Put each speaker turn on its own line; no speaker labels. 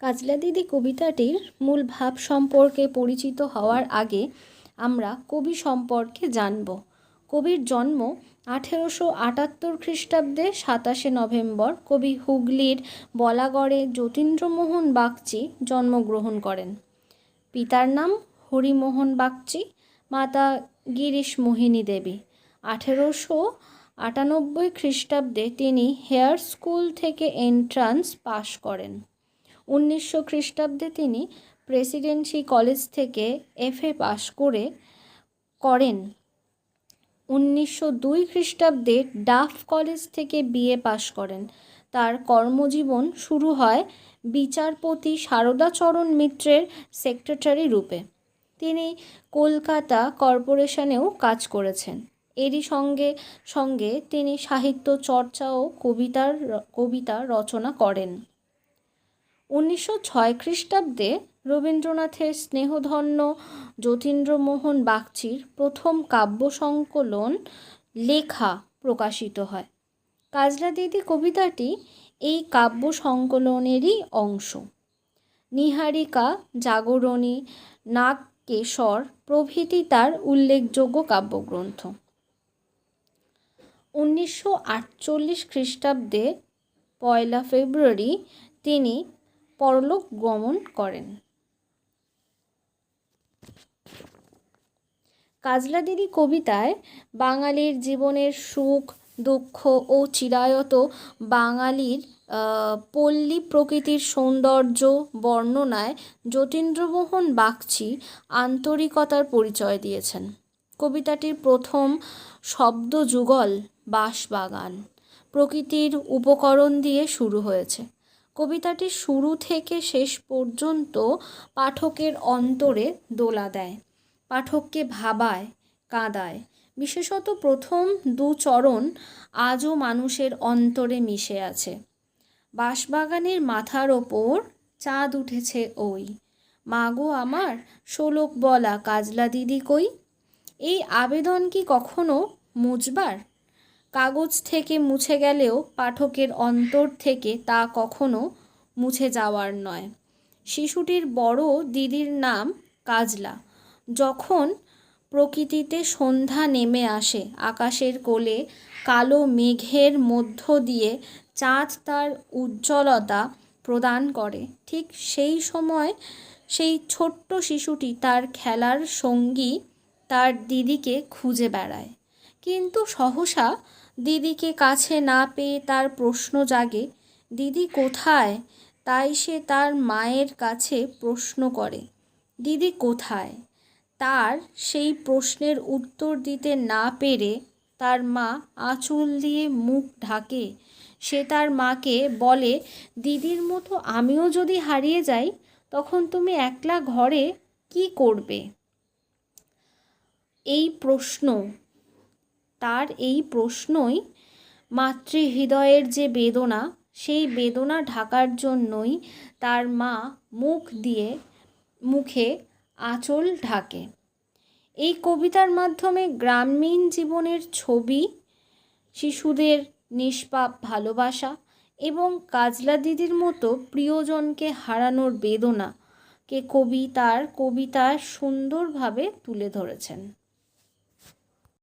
কাজলা দিদি কবিতাটির মূল ভাব সম্পর্কে পরিচিত হওয়ার আগে আমরা কবি সম্পর্কে জানব। কবির জন্ম আঠেরোশো আটাত্তর খ্রিস্টাব্দে সাতাশে নভেম্বর কবি হুগলির বলাগড়ে যতীন্দ্রমোহন বাগচি জন্মগ্রহণ করেন। পিতার নাম হরিমোহন বাগচি, মাতা গিরিশ মোহিনী দেবী। আঠেরোশো আটানব্বই খ্রিস্টাব্দে তিনি হেয়ার স্কুল থেকে এন্ট্রান্স পাশ করেন। উনিশশো খ্রিস্টাব্দে তিনি প্রেসিডেন্সি কলেজ থেকে এফএ পাশ করে করেন। উনিশশো দুই খ্রিস্টাব্দে ডাফ কলেজ থেকে বিএ পাশ করেন। তার কর্মজীবন শুরু হয় বিচারপতি শারদাচরণ মিত্রের সেক্রেটারি রূপে। তিনি কলকাতা কর্পোরেশনেও কাজ করেছেন। এরই সঙ্গে সঙ্গে তিনি সাহিত্য চর্চা ও কবিতার কবিতা রচনা করেন। উনিশশো ছয় খ্রিস্টাব্দে রবীন্দ্রনাথের স্নেহধন্য যতীন্দ্রমোহন বাগচির প্রথম কাব্য সংকলন লেখা প্রকাশিত হয়। কাজলা দিদি কবিতাটি এই কাব্য সংকলনেরই অংশ। নিহারিকা, জাগরণী, নাগকেশর প্রভৃতি তার উল্লেখযোগ্য কাব্যগ্রন্থ। উনিশশো আটচল্লিশ খ্রিস্টাব্দে পয়লা ফেব্রুয়ারি তিনি পরলোক গমন করেন। কাজলা দিদি কবিতায় বাঙালির জীবনের সুখ, দুঃখ ও চিরায়ত বাঙালির পল্লী প্রকৃতির সৌন্দর্য বর্ণনায় যতীন্দ্রমোহন বাগচি আন্তরিকতার পরিচয় দিয়েছেন। কবিতাটির প্রথম শব্দ যুগল বাঁশবাগান, প্রকৃতির উপকরণ দিয়ে শুরু হয়েছে। কবিতাটি শুরু থেকে শেষ পর্যন্ত পাঠকের অন্তরে দোলা দেয়, পাঠককে ভাবায়, কাঁদায়। বিশেষত প্রথম দু চরণ আজও মানুষের অন্তরে মিশে আছে। বাঁশবাগানের মাথার ওপর চাঁদ উঠেছে ওই। মাগো আমার, শোলক বলা কাজলা দিদি কই? এই আবেদন কি কখনো মুছবার কাগজ থেকে মুছে গেলেও পাঠকের অন্তর থেকে তা কখনো মুছে যাওয়ার নয়। শিশুটির বড় দিদির নাম কাজলা। যখন প্রকৃতিতে সন্ধ্যা নেমে আসে, আকাশের কোলে কালো মেঘের মধ্য দিয়ে চাঁদ তার উজ্জ্বলতা প্রদান করে। ঠিক সেই সময় সেই ছোট্ট শিশুটি তার খেলার সঙ্গী তার দিদিকে খুঁজে বেড়ায়। কিন্তু সহসা দিদিকে কাছে না পেয়ে তার প্রশ্ন জাগে, দিদি কোথায়? তাই সে তার মায়ের কাছে প্রশ্ন করে, দিদি কোথায়? তার সেই প্রশ্নের উত্তর দিতে না পেরে তার মা আঁচল দিয়ে মুখ ঢাকে, সে তার মাকে বলে, দিদির মতো আমিও যদি হারিয়ে যাই, তখন তুমি একলা ঘরে কি করবে? এই প্রশ্ন তার এই প্রশ্নই মাতৃহৃদয়ের যে বেদনা, সেই বেদনা ঢাকার জন্যই তার মা মুখ দিয়ে মুখে আঁচল ঢাকে। এই কবিতার মাধ্যমে গ্রামীণ জীবনের ছবি, শিশুদের নিষ্পাপ ভালোবাসা এবং কাজলা দিদির মতো প্রিয়জনকে হারানোর বেদনাকে কবি তার কবিতায় সুন্দরভাবে তুলে ধরেছেন।